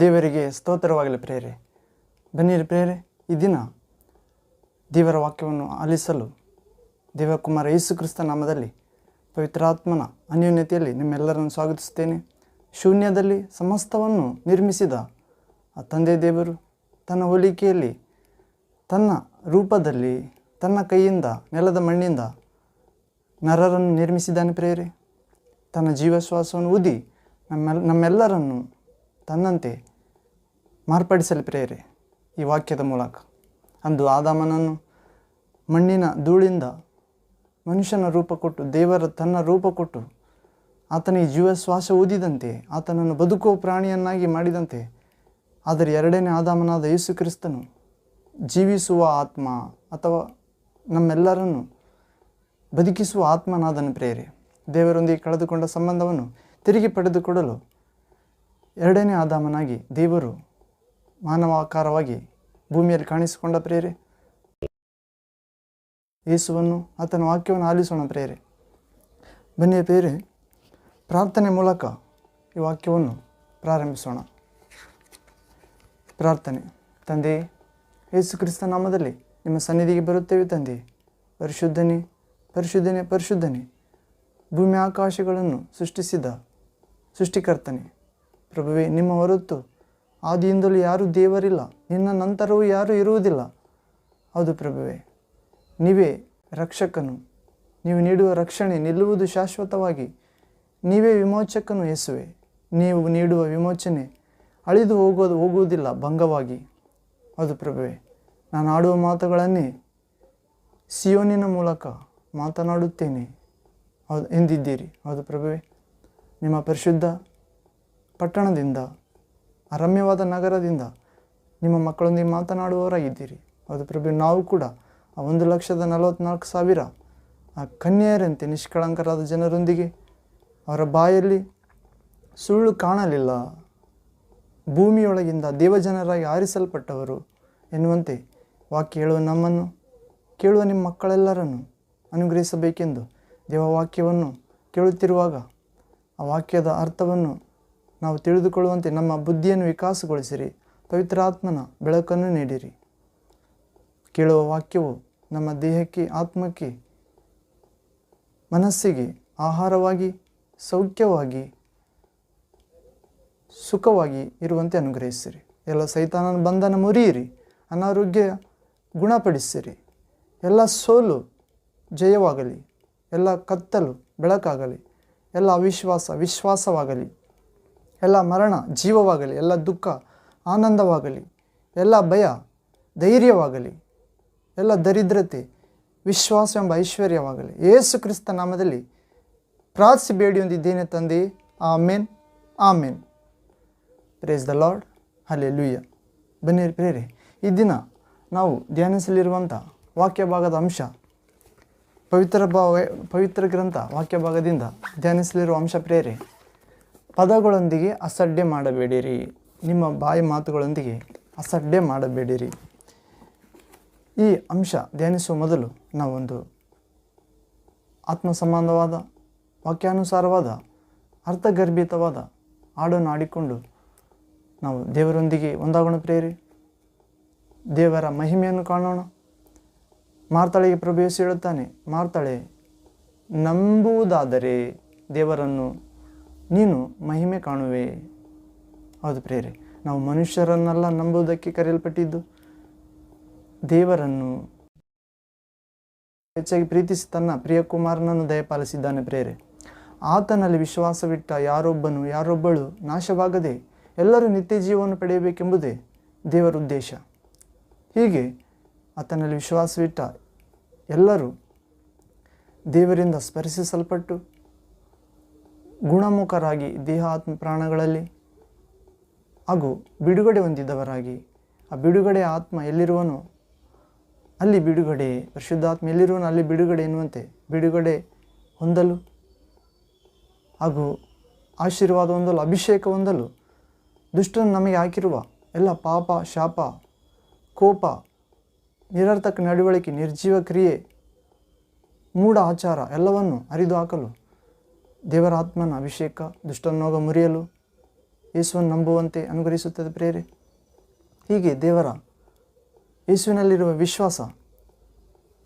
ದೇವರಿಗೆ ಸ್ತೋತ್ರವಾಗಲಿ ಪ್ರೇರೆ ಬನ್ನಿರಿ ಪ್ರೇರೆ ಈ ದಿನ ದೇವರ ವಾಕ್ಯವನ್ನು ಆಲಿಸಲು ದೇವಕುಮಾರ ಯೇಸು ಕ್ರಿಸ್ತ ನಾಮದಲ್ಲಿ ಪವಿತ್ರಾತ್ಮನ ಅನ್ಯೋನ್ಯತೆಯಲ್ಲಿ ನಿಮ್ಮೆಲ್ಲರನ್ನು ಸ್ವಾಗತಿಸುತ್ತೇನೆ. ಶೂನ್ಯದಲ್ಲಿ ಸಮಸ್ತವನ್ನು ನಿರ್ಮಿಸಿದ ಆ ತಂದೆ ದೇವರು ತನ್ನ ಹೋಲಿಕೆಯಲ್ಲಿ ತನ್ನ ರೂಪದಲ್ಲಿ ತನ್ನ ಕೈಯಿಂದ ನೆಲದ ಮಣ್ಣಿಂದ ನರರನ್ನು ನಿರ್ಮಿಸಿದ್ದಾನೆ ಪ್ರೇರೆ ತನ್ನ ಜೀವಶ್ವಾಸವನ್ನು ಊದಿ ನಮ್ಮೆಲ್ಲ ನಮ್ಮೆಲ್ಲರನ್ನು ತನ್ನಂತೆ ಮಾರ್ಪಡಿಸಲು ಪ್ರೇರೆ ಈ ವಾಕ್ಯದ ಮೂಲಕ. ಅಂದು ಆದಾಮನನ್ನು ಮಣ್ಣಿನ ಧೂಳಿಂದ ಮನುಷ್ಯನ ರೂಪ ಕೊಟ್ಟು, ದೇವರ ತನ್ನ ರೂಪ ಕೊಟ್ಟು ಆತನಿಗೆ ಜೀವಶ್ವಾಸ ಊದಿದಂತೆ, ಆತನನ್ನು ಬದುಕುವ ಪ್ರಾಣಿಯನ್ನಾಗಿ ಮಾಡಿದಂತೆ, ಆದರೆ ಎರಡನೇ ಆದಾಮನಾದ ಯೇಸು ಕ್ರಿಸ್ತನು ಜೀವಿಸುವ ಆತ್ಮ ಅಥವಾ ನಮ್ಮೆಲ್ಲರನ್ನು ಬದುಕಿಸುವ ಆತ್ಮನಾದನ ಪ್ರೇರೆ. ದೇವರೊಂದಿಗೆ ಕಳೆದುಕೊಂಡ ಸಂಬಂಧವನ್ನು ತಿರುಗಿ ಪಡೆದುಕೊಡಲು ಎರಡನೇ ಆದಾಮನಾಗಿ ದೇವರು ಮಾನವಾಕಾರವಾಗಿ ಭೂಮಿಯಲ್ಲಿ ಕಾಣಿಸಿಕೊಂಡ ಪ್ರೇರೆ ಯೇಸುವನ್ನು ಆತನ ವಾಕ್ಯವನ್ನು ಆಲಿಸೋಣ ಪ್ರೇರೆ ಬನ್ನಿ ಪ್ರೇರೆ ಪ್ರಾರ್ಥನೆ ಮೂಲಕ ಈ ವಾಕ್ಯವನ್ನು ಪ್ರಾರಂಭಿಸೋಣ. ಪ್ರಾರ್ಥನೆ, ತಂದೆ ಯೇಸು ಕ್ರಿಸ್ತ ನಾಮದಲ್ಲಿ ನಿಮ್ಮ ಸನ್ನಿಧಿಗೆ ಬರುತ್ತೇವೆ ತಂದೆ. ಪರಿಶುದ್ಧನೇ ಪರಿಶುದ್ಧನೇ ಪರಿಶುದ್ಧನೇ. ಭೂಮಿ ಆಕಾಶಗಳನ್ನು ಸೃಷ್ಟಿಸಿದ ಸೃಷ್ಟಿಕರ್ತನೆ. ಪ್ರಭುವೇ, ನಿಮ್ಮ ಹೊರತು ಆದಿಯಿಂದಲೂ ಯಾರೂ ದೇವರಿಲ್ಲ. ನಿನ್ನ ನಂತರವೂ ಯಾರೂ ಇರುವುದಿಲ್ಲ. ಹೌದು ಪ್ರಭುವೇ, ನೀವೇ ರಕ್ಷಕನು. ನೀವು ನೀಡುವ ರಕ್ಷಣೆ ನಿಲ್ಲುವುದು ಶಾಶ್ವತವಾಗಿ. ನೀವೇ ವಿಮೋಚಕನು ಯೇಸುವೆ. ನೀವು ನೀಡುವ ವಿಮೋಚನೆ ಅಳಿದು ಹೋಗೋದು ಹೋಗುವುದಿಲ್ಲ ಭಂಗವಾಗಿ. ಹೌದು ಪ್ರಭುವೇ, ನಾನು ಆಡುವ ಮಾತುಗಳನ್ನೇ ಸಿಯೋನಿನ ಮೂಲಕ ಮಾತನಾಡುತ್ತೇನೆ. ಹೌದು, ಎಂದಿದ್ದೀರಿ? ಹೌದು ಪ್ರಭುವೇ, ನಿಮ್ಮ ಪರಿಶುದ್ಧ ಪಟ್ಟಣದಿಂದ ಅರಮ್ಯವಾದ ರಮ್ಯವಾದ ನಗರದಿಂದ ನಿಮ್ಮ ಮಕ್ಕಳೊಂದಿಗೆ ಮಾತನಾಡುವವರಾಗಿದ್ದೀರಿ. ಹೌದು ಪ್ರಭು, ನಾವು ಕೂಡ ಆ ಒಂದು ಲಕ್ಷದ ನಲವತ್ತ್ನಾಲ್ಕು ಸಾವಿರ ಆ ಕನ್ಯೆಯರಂತೆ ನಿಷ್ಕಳಂಕರಾದ ಜನರೊಂದಿಗೆ ಅವರ ಬಾಯಲ್ಲಿ ಸುಳ್ಳು ಕಾಣಲಿಲ್ಲ. ಭೂಮಿಯೊಳಗಿಂದ ದೇವಜನರಾಗಿ ಆರಿಸಲ್ಪಟ್ಟವರು ಎನ್ನುವಂತೆ ವಾಕ್ಯ ಹೇಳುವ ನಮ್ಮನ್ನು ಕೇಳುವ ನಿಮ್ಮ ಮಕ್ಕಳೆಲ್ಲರನ್ನು ಅನುಗ್ರಹಿಸಬೇಕೆಂದು ದೇವವಾಕ್ಯವನ್ನು ಕೇಳುತ್ತಿರುವಾಗ ಆ ವಾಕ್ಯದ ಅರ್ಥವನ್ನು ನಾವು ತಿಳಿದುಕೊಳ್ಳುವಂತೆ ನಮ್ಮ ಬುದ್ಧಿಯನ್ನು ವಿಕಾಸಗೊಳಿಸಿರಿ. ಪವಿತ್ರಾತ್ಮನ ಬೆಳಕನ್ನು ನೀಡಿರಿ. ಕೇಳುವ ವಾಕ್ಯವು ನಮ್ಮ ದೇಹಕ್ಕೆ, ಆತ್ಮಕ್ಕೆ, ಮನಸ್ಸಿಗೆ ಆಹಾರವಾಗಿ, ಸೌಖ್ಯವಾಗಿ, ಸುಖವಾಗಿ ಇರುವಂತೆ ಅನುಗ್ರಹಿಸಿರಿ. ಎಲ್ಲ ಸೈತಾನನ ಬಂಧನ ಮುರಿಯಿರಿ. ಅನಾರೋಗ್ಯ ಗುಣಪಡಿಸಿರಿ. ಎಲ್ಲ ಸೋಲು ಜಯವಾಗಲಿ. ಎಲ್ಲ ಕತ್ತಲು ಬೆಳಕಾಗಲಿ. ಎಲ್ಲ ಅವಿಶ್ವಾಸ, ವಿಶ್ವಾಸವಾಗಲಿ. ಎಲ್ಲ ಮರಣ ಜೀವವಾಗಲಿ, ಎಲ್ಲ ದುಃಖ ಆನಂದವಾಗಲಿ, ಎಲ್ಲ ಭಯ ಧೈರ್ಯವಾಗಲಿ, ಎಲ್ಲ ದರಿದ್ರತೆ ವಿಶ್ವಾಸ ಎಂಬ ಐಶ್ವರ್ಯವಾಗಲಿ. ಯೇಸು ಕ್ರಿಸ್ತ ನಾಮದಲ್ಲಿ ಪ್ರಾರ್ಥಿಸಿ ಬೇಡಿ ಹೊಂದಿದ್ದೇನೆ ತಂದೆ. Amen amen. Praise the Lord hallelujah ಬನ್ನಿ ಪ್ರೇರೆ, ಈ ದಿನ ನಾವು ಧ್ಯಾನಿಸಲಿರುವಂಥ ವಾಕ್ಯ ಭಾಗದ ಅಂಶ, ಪವಿತ್ರ ಭಾವ, ಪವಿತ್ರ ಗ್ರಂಥ ವಾಕ್ಯ ಭಾಗದಿಂದ ಧ್ಯಾನಿಸಲಿರುವ ಅಂಶ ಪ್ರೇರೆ ಪದಗಳೊಂದಿಗೆ ಅಸಡ್ಡೆ ಮಾಡಬೇಡಿರಿ. ನಿಮ್ಮ ಬಾಯಿ ಮಾತುಗಳೊಂದಿಗೆ ಅಸಡ್ಡೆ ಮಾಡಬೇಡಿರಿ. ಈ ಅಂಶ ಧ್ಯಾನಿಸುವ ಮೊದಲು ನಾವೊಂದು ಆತ್ಮ ಸಂಬಂಧವಾದ ವಾಕ್ಯಾನುಸಾರವಾದ, ಅರ್ಥಗರ್ಭಿತವಾದ ಹಾಡನ್ನು ಆಡಿಕೊಂಡು ನಾವು ದೇವರೊಂದಿಗೆ ಒಂದಾಗೋಣ ಪ್ರೇರಿ ದೇವರ ಮಹಿಮೆಯನ್ನು ಕಾಣೋಣ. ಮಾರ್ತಾಳೆಗೆ ಪ್ರಭೇಸಿ ಹೇಳುತ್ತಾನೆ, ಮಾರ್ತಾಳೆ, ನಂಬುವುದಾದರೆ ದೇವರನ್ನು ನೀನು ಮಹಿಮೆ ಕಾಣುವೆ. ಹೌದು ಪ್ರೇರೆ ನಾವು ಮನುಷ್ಯರನ್ನೆಲ್ಲ ನಂಬುವುದಕ್ಕೆ ಕರೆಯಲ್ಪಟ್ಟಿದ್ದು, ದೇವರನ್ನು ಹೆಚ್ಚಾಗಿ ಪ್ರೀತಿಸಿ ತನ್ನ ಪ್ರಿಯಕುಮಾರನನ್ನು ದಯಪಾಲಿಸಿದ್ದಾನೆ ಪ್ರೇರೆ ಆತನಲ್ಲಿ ವಿಶ್ವಾಸವಿಟ್ಟ ಯಾರೊಬ್ಬನು, ಯಾರೊಬ್ಬಳು ನಾಶವಾಗದೆ ಎಲ್ಲರೂ ನಿತ್ಯ ಜೀವವನ್ನು ಪಡೆಯಬೇಕೆಂಬುದೇ ದೇವರ ಉದ್ದೇಶ. ಹೀಗೆ ಆತನಲ್ಲಿ ವಿಶ್ವಾಸವಿಟ್ಟ ಎಲ್ಲರೂ ದೇವರಿಂದ ಸ್ಪರ್ಶಿಸಲ್ಪಟ್ಟು ಗುಣಮುಖರಾಗಿ ದೇಹ ಆತ್ಮ ಪ್ರಾಣಗಳಲ್ಲಿ ಹಾಗೂ ಬಿಡುಗಡೆ ಹೊಂದಿದ್ದವರಾಗಿ ಆ ಬಿಡುಗಡೆ ಆತ್ಮ ಎಲ್ಲಿರುವನೋ ಅಲ್ಲಿ ಬಿಡುಗಡೆ, ಪರಿಶುದ್ಧಾತ್ಮ ಎಲ್ಲಿರುವನೋ ಅಲ್ಲಿ ಬಿಡುಗಡೆ ಎನ್ನುವಂತೆ ಬಿಡುಗಡೆ ಹೊಂದಲು ಹಾಗೂ ಆಶೀರ್ವಾದ ಹೊಂದಲು, ಅಭಿಷೇಕ ಹೊಂದಲು ದುಷ್ಟನು ನಮಗೆ ಹಾಕಿರುವ ಎಲ್ಲ ಪಾಪ, ಶಾಪ, ಕೋಪ, ನಿರರ್ಥಕ ನಡವಳಿಕೆ, ನಿರ್ಜೀವ ಕ್ರಿಯೆ, ಮೂಢ ಆಚಾರ ಎಲ್ಲವನ್ನು ಅರಿದು ಹಾಕಲು ದೇವರ ಆತ್ಮನ ಅಭಿಷೇಕ, ದುಷ್ಟನೋಗ ಮುರಿಯಲು ಯೇಸುವನ್ನು ನಂಬುವಂತೆ ಅನುಗ್ರಹಿಸುತ್ತದೆ ಪ್ರೇರೆ ಹೀಗೆ ದೇವರ ಯೇಸುವಿನಲ್ಲಿರುವ ವಿಶ್ವಾಸ,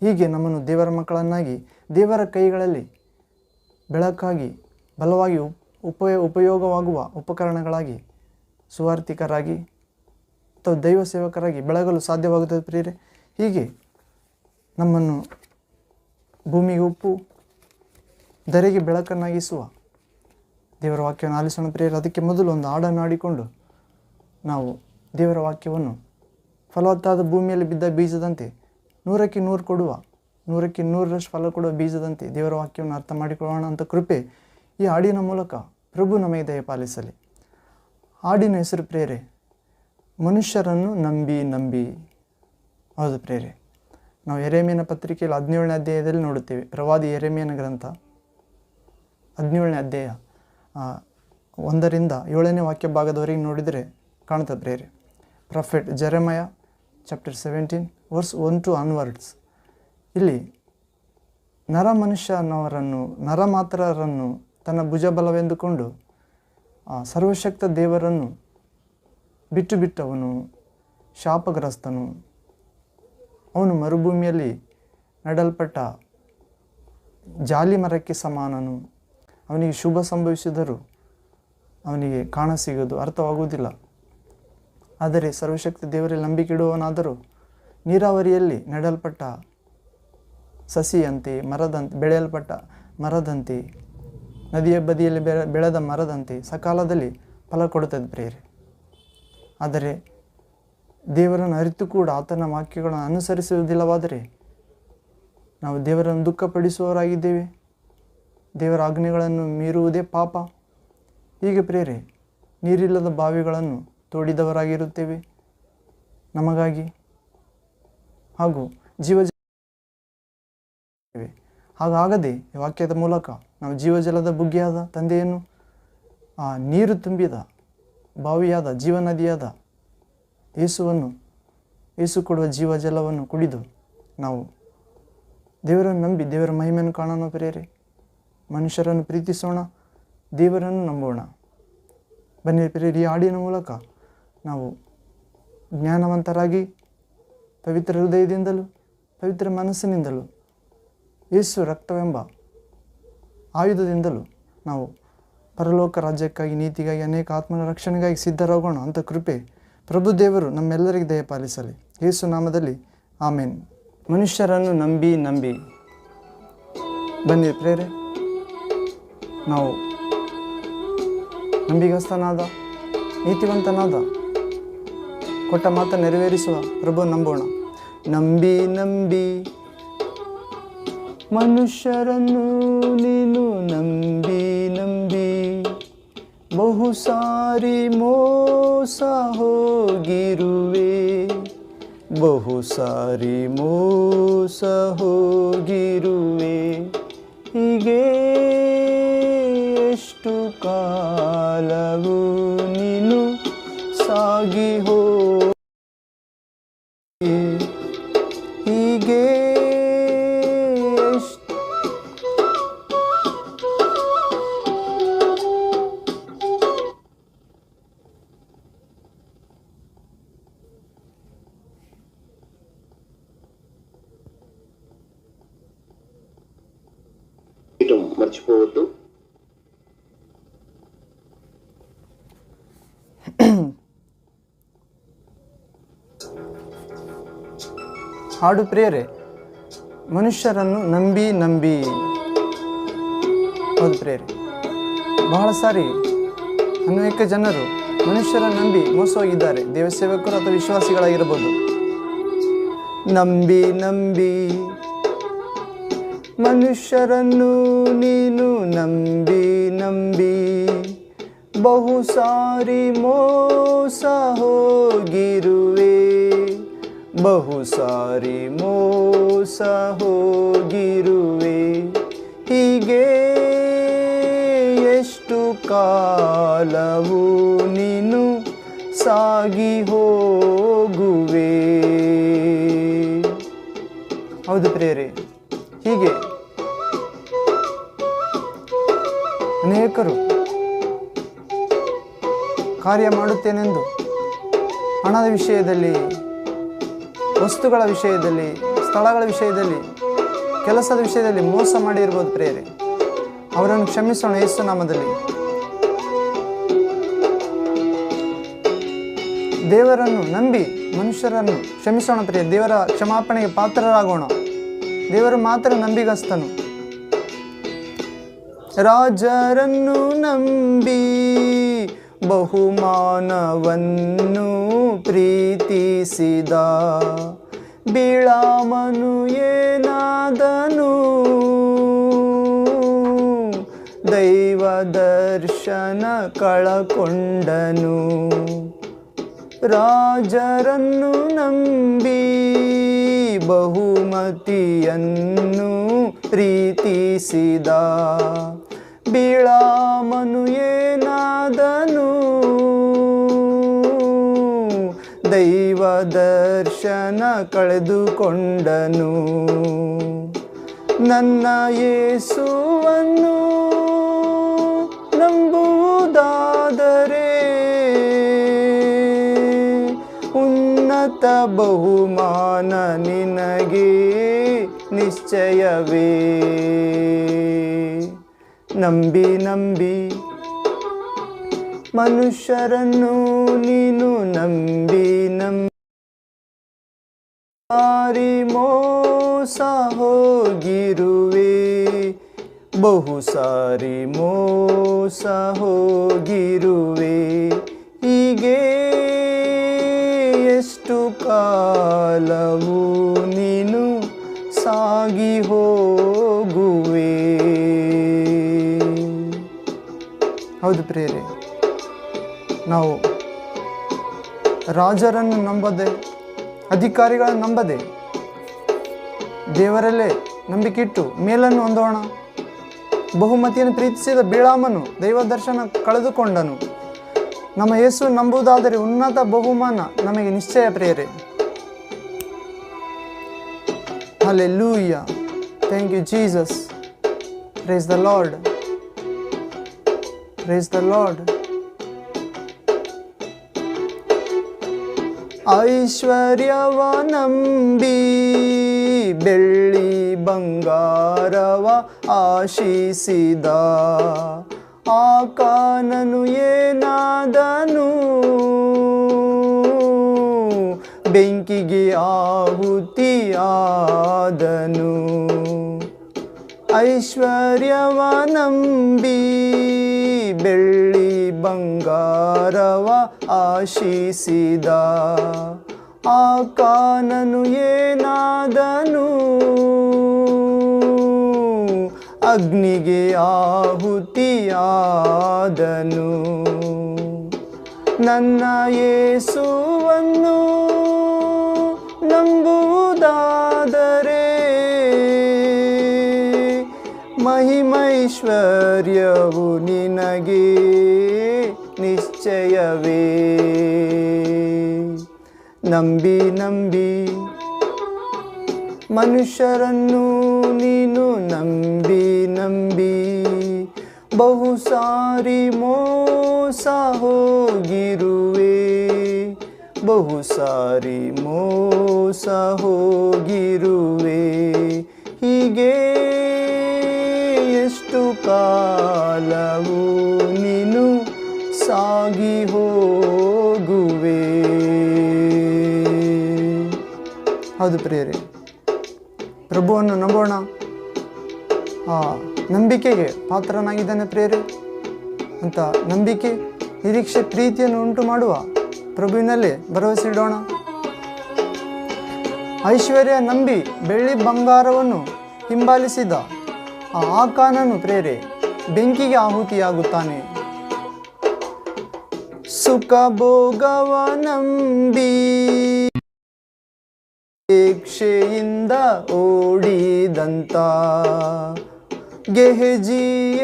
ಹೀಗೆ ನಮ್ಮನ್ನು ದೇವರ ಮಕ್ಕಳನ್ನಾಗಿ, ದೇವರ ಕೈಗಳಲ್ಲಿ ಬೆಳಕಾಗಿ, ಬಲವಾಗಿ ಉಪ್- ಉಪಯ, ಉಪಯೋಗವಾಗುವ ಉಪಕರಣಗಳಾಗಿ ಸುವಾರ್ಥಿಕರಾಗಿ ಅಥವಾ ದೈವ ಸೇವಕರಾಗಿ ಬೆಳಗಲು ಸಾಧ್ಯವಾಗುತ್ತದೆ ಪ್ರಿಯರೇ. ಹೀಗೆ ನಮ್ಮನ್ನು ಭೂಮಿಗೆ ಉಪ್ಪು ಧರೆಗೆ ಬೆಳಕನ್ನಾಗಿಸುವ. ದೇವರ ವಾಕ್ಯವನ್ನು ಆಲಿಸೋಣ ಪ್ರಿಯರು, ಅದಕ್ಕೆ ಮೊದಲು ಒಂದು ಹಾಡನ್ನು ಆಡಿಕೊಂಡು ನಾವು ದೇವರ ವಾಕ್ಯವನ್ನು ಫಲವತ್ತಾದ ಭೂಮಿಯಲ್ಲಿ ಬಿದ್ದ ಬೀಜದಂತೆ ನೂರಕ್ಕೆ ನೂರು ಕೊಡುವ, ನೂರಕ್ಕೆ ನೂರರಷ್ಟು ಫಲ ಕೊಡುವ ಬೀಜದಂತೆ ದೇವರ ವಾಕ್ಯವನ್ನು ಅರ್ಥ ಮಾಡಿಕೊಳ್ಳೋಣ ಅಂತ ಕೃಪೆ ಈ ಹಾಡಿನ ಮೂಲಕ ಪ್ರಭು ನಮಗೆ ದಯಪಾಲಿಸಲಿ ಹಾಡಿನ ಹೆಸರು ಪ್ರೇರೆ ಮನುಷ್ಯರನ್ನು ನಂಬಿ ನಂಬಿ. ಹೌದು ಪ್ರೇರೆ ನಾವು ಎರೆಮೇನ ಪತ್ರಿಕೆಯಲ್ಲಿ ಹದಿನೇಳನೇ ಅಧ್ಯಾಯದಲ್ಲಿ ನೋಡುತ್ತೇವೆ. ಪ್ರವಾದಿ ಎರೆಮೇನ ಗ್ರಂಥ ಹದಿನೇಳನೇ ಅಧ್ಯಾಯ ಒಂದರಿಂದ ಏಳನೇ ವಾಕ್ಯ ಭಾಗದವರೆಗೆ ನೋಡಿದರೆ ಕಾಣ್ತದೆ ಪ್ರೇರೆ prophet Jeremiah chapter seventeen, verse one to onwards ಇಲ್ಲಿ ನರ ಮನುಷ್ಯನವರನ್ನು ನರ ಮಾತ್ರರನ್ನು ತನ್ನ ಭುಜಬಲವೆಂದುಕೊಂಡು ಸರ್ವಶಕ್ತ ದೇವರನ್ನು ಬಿಟ್ಟು ಬಿಟ್ಟವನು ಶಾಪಗ್ರಸ್ತನು. ಅವನು ಮರುಭೂಮಿಯಲ್ಲಿ ನಡಲ್ಪಟ್ಟ ಜಾಲಿ ಮರಕ್ಕೆ ಸಮಾನನು. ಅವನಿಗೆ ಶುಭ ಸಂಭವಿಸಿದರೂ ಅವನಿಗೆ ಕಾಣ ಸಿಗೋದು ಅರ್ಥವಾಗುವುದಿಲ್ಲ. ಆದರೆ ಸರ್ವಶಕ್ತಿ ದೇವರಲ್ಲಿ ನಂಬಿಕೆ ಇಡುವವನಾದರೂ ನೀರಾವರಿಯಲ್ಲಿ ನೆಡಲ್ಪಟ್ಟ ಸಸಿಯಂತೆ ಮರದಂತೆ, ಬೆಳೆಯಲ್ಪಟ್ಟ ಮರದಂತೆ, ನದಿಯ ಬದಿಯಲ್ಲಿ ಬೆಳೆ, ಬೆಳೆದ ಮರದಂತೆ ಸಕಾಲದಲ್ಲಿ ಫಲ ಕೊಡುತ್ತದೆ ಪ್ರೇರೆ ಆದರೆ ದೇವರನ್ನು ಅರಿತು ಕೂಡ ಆತನ ವಾಕ್ಯಗಳನ್ನು ಅನುಸರಿಸುವುದಿಲ್ಲವಾದರೆ ನಾವು ದೇವರನ್ನು ದುಃಖಪಡಿಸುವವರಾಗಿದ್ದೇವೆ. ದೇವರ ಆಜ್ಞೆಗಳನ್ನು ಮೀರುವುದೇ ಪಾಪ. ಹೀಗೆ ಪ್ರೇರೆ ನೀರಿಲ್ಲದ ಬಾವಿಗಳನ್ನು ತೋಡಿದವರಾಗಿರುತ್ತೇವೆ. ನಮಗಾಗಿ ಹಾಗೂ ಜೀವ ಹಾಗಾಗದೆ ಈ ವಾಕ್ಯದ ಮೂಲಕ ನಾವು ಜೀವಜಲದ ಬುಗ್ಗೆಯಾದ ತಂದೆಯನ್ನು, ಆ ನೀರು ತುಂಬಿದ ಬಾವಿಯಾದ ಜೀವನದಿಯಾದ ಏಸುವನ್ನು ಏಸು ಕೊಡುವ ಜೀವಜಲವನ್ನು ಕುಡಿದು ನಾವು ದೇವರನ್ನು ನಂಬಿ ದೇವರ ಮಹಿಮೆಯನ್ನು ಕಾಣೋಣ ಪ್ರೇರೆ ಮನುಷ್ಯರನ್ನು ಪ್ರೀತಿಸೋಣ, ದೇವರನ್ನು ನಂಬೋಣ. ಬನ್ನಿ ಪ್ರೇರಿ ಹಾಡಿನ ಮೂಲಕ ನಾವು ಜ್ಞಾನವಂತರಾಗಿ ಪವಿತ್ರ ಹೃದಯದಿಂದಲೂ, ಪವಿತ್ರ ಮನಸ್ಸಿನಿಂದಲೂ, ಯೇಸು ರಕ್ತವೆಂಬ ಆಯುಧದಿಂದಲೂ ನಾವು ಪರಲೋಕ ರಾಜ್ಯಕ್ಕಾಗಿ, ನೀತಿಗಾಗಿ, ಅನೇಕ ಆತ್ಮನ ರಕ್ಷಣೆಗಾಗಿ ಸಿದ್ಧರಾಗೋಣ ಅಂತ ಕೃಪೆ ಪ್ರಭುದೇವರು ದೇವರು ದಯ ಪಾಲಿಸಲಿ. ಯೇಸು ನಾಮದಲ್ಲಿ, ಆಮೇನ್. ಮನುಷ್ಯರನ್ನು ನಂಬಿ ನಂಬಿ. ಬನ್ನಿ ಪ್ರೇರೆ. ನಾವು ನಂಬಿಗಸ್ತನಾದ, ನೀತಿವಂತನಾದ, ಕೊಟ್ಟ ಮಾತ ನೆರವೇರಿಸುವ ಪ್ರಭು ನಂಬೋಣ. ನಂಬಿ ನಂಬಿ, ಮನುಷ್ಯರನ್ನು ನೀನು ನಂಬಿ ನಂಬಿ. ಬಹು ಸಾರಿ ಮೋಸ ಹೋಗಿರುವೆ. ಬಹು ಸಾರಿ ಮೋಸ ಹೋಗಿರುವೆ. ಹೀಗೆ ಕಾಲವು ನೀನು ಸಾಗಿ ಹೋ ಹೀಗೆ ಎಷ್ಟು చేయటం మర్చిపోవద్దు ಹಾಡು ಪ್ರಿಯರೇ, ಮನುಷ್ಯರನ್ನು ನಂಬಿ ನಂಬಿ. ಹೌದು ಪ್ರಿಯರೇ, ಬಹಳ ಸಾರಿ ಅನೇಕ ಜನರು ಮನುಷ್ಯರನ್ನು ನಂಬಿ ಮೋಸ ಹೋಗಿದ್ದಾರೆ. ದೇವಸೇವಕರು ಅಥವಾ ವಿಶ್ವಾಸಿಗಳಾಗಿರಬಹುದು ನಂಬಿ ನಂಬಿ, ಮನುಷ್ಯರನ್ನು ನೀನು ನಂಬಿ ನಂಬಿ. ಬಹು ಸಾರಿ ಮೋಸ ಹೋಗಿರುವೆ. ಬಹು ಸಾರಿ ಮೋಸ ಹೋಗಿರುವೆ ಹೀಗೆ ಎಷ್ಟು ಕಾಲವು ನೀನು ಸಾಗಿ ಹೋಗುವೆ. ಹೌದು ಪ್ರೇರೆ ಹೀಗೆ ಅನೇಕರು ಕಾರ್ಯ ಮಾಡುತ್ತೇನೆಂದು ಹಣದ ವಿಷಯದಲ್ಲಿ ವಸ್ತುಗಳ ವಿಷಯದಲ್ಲಿ, ಸ್ಥಳಗಳ ವಿಷಯದಲ್ಲಿ, ಕೆಲಸದ ವಿಷಯದಲ್ಲಿ ಮೋಸ ಮಾಡಿರ್ಬೋದು ಪ್ರೇರೆ ಅವರನ್ನು ಕ್ಷಮಿಸೋಣ ಯೇಸು ನಾಮದಲ್ಲಿ. ದೇವರನ್ನು ನಂಬಿ ಮನುಷ್ಯರನ್ನು ಕ್ಷಮಿಸೋಣ ಪ್ರಿಯ ದೇವರ ಕ್ಷಮಾಪಣೆಗೆ ಪಾತ್ರರಾಗೋಣ. ದೇವರು ಮಾತ್ರ ನಂಬಿಗಸ್ತನು. ರಾಜರನ್ನು ನಂಬಿ ಬಹುಮಾನವನ್ನು ಪ್ರೀತಿಸಿದ ಬಿಳಾಮನು ಏನಾದನು? ದೈವ ದರ್ಶನ ಕಳಕೊಂಡನು. ರಾಜರನ್ನು ನಂಬಿ ಬಹುಮತಿಯನ್ನು ಪ್ರೀತಿಸಿದ. ಬಿಳಾಮನು ಏನಾದನು? ದೈವ ದರ್ಶನ ಕಳೆದುಕೊಂಡನು. ನನ್ನ ಯೇಸುವನ್ನು ನಂಬುವುದಾದರೆ ಉನ್ನತ ಬಹುಮಾನ ನಿನಗೆ ನಿಶ್ಚಯವೇ? ನಂಬಿ ನಂಬಿ ಮನುಷ್ಯರನ್ನು ನೀನು ನಂಬಿ ನಂಬಿ ಮೋಸ ಹೋಗಿರುವೆ. ಬಹು ಸಾರಿ ಮೋಸ ಹೋಗಿರುವೆ. ಹೀಗೆ ಎಷ್ಟು ಕಾಲವು ನೀನು ಸಾಗಿ ಹೋಗುವೆ ಹೌದು ಪ್ರಿಯರಿ. ನಾವು ರಾಜರನ್ನು ನಂಬದೆ, ಅಧಿಕಾರಿಗಳನ್ನು ನಂಬದೆ, ದೇವರಲ್ಲೇ ನಂಬಿಕೆ ಇಟ್ಟು ಮೇಲನ್ನು ಹೊಂದೋಣ. ಬಹುಮತಿಯನ್ನು ಪ್ರೀತಿಸಿದ ಬೀಳಾಮನು ದೈವ ದರ್ಶನ ಕಳೆದುಕೊಂಡನು. ನಮ್ಮ ಯೇಸು ನಂಬುವುದಾದರೆ ಉನ್ನತ ಬಹುಮಾನ ನಮಗೆ ನಿಶ್ಚಯ ಪ್ರೇರೆ hallelujah thank you Jesus. Praise the Lord. Praise the Lord ಐಶ್ವರ್ಯವ ನಂಬಿ ಬೆಳ್ಳಿ ಬಂಗಾರವ ಆಶಿಸಿದ ಆಕಾನನು ಏನಾದನು ಬೆಂಕಿಗೆ ಆಹುತಿಯಾದನು ಐಶ್ವರ್ಯವ ನಂಬಿ ಬೆಳ್ಳಿ ಬಂಗಾರವ ಆಶಿಸಿದ. ಆಕಾನನು ಏನಾದನು? ಅಗ್ನಿಗೆ ಆಹುತಿಯಾದನು. ನನ್ನ ಯೇಸುವನ್ನು ನಂಬುವುದಾದರೆ ಮಹಿಮೈಶ್ವರ್ಯವು ನಿನಗೆ ನಿಶ್ಚಯವೇ. ನಂಬಿ ನಂಬಿ, ಮನುಷ್ಯರನ್ನು ನೀನು ನಂಬಿ ನಂಬಿ. ಬಹು ಸಾರಿ ಮೋಸ ಹೋಗಿರುವೆ. ಬಹು ಸಾರಿ ಮೋಸ ಹೋಗಿರುವೆ. ಹೀಗೆ ಎಷ್ಟು ಕಾಲವು ನೀನು ಸಾಗಿ ಹೋಗುವೆ. ಹೌದು ಪ್ರಿಯರೇ, ಪ್ರಭುವನ್ನು ನಂಬೋಣ. ಆ ನಂಬಿಕೆಗೆ ಪಾತ್ರನಾಗಿದ್ದಾನೆ ಪ್ರಿಯರೇ, ಅಂತ ನಂಬಿಕೆ, ನಿರೀಕ್ಷೆ, ಪ್ರೀತಿಯನ್ನು ಉಂಟು ಮಾಡುವ ಪ್ರಭುವಿನಲ್ಲೇ ಭರವಸೆ ಇಡೋಣ. ಐಶ್ವರ್ಯ ನಂಬಿ ಬೆಳ್ಳಿ ಬಂಗಾರವನ್ನು ಹಿಂಬಾಲಿಸಿದ ಆ ಆಕಾನನು ಪ್ರೇರೆ ಬೆಂಕಿಗೆ ಆಹುತಿಯಾಗುತ್ತಾನೆ. ಸುಖ ಭೋಗವ ನಂಬಿ ಅಪೇಕ್ಷೆಯಿಂದ ಓಡಿದಂತ ಗೆಹಜಿಯೇನಾದನು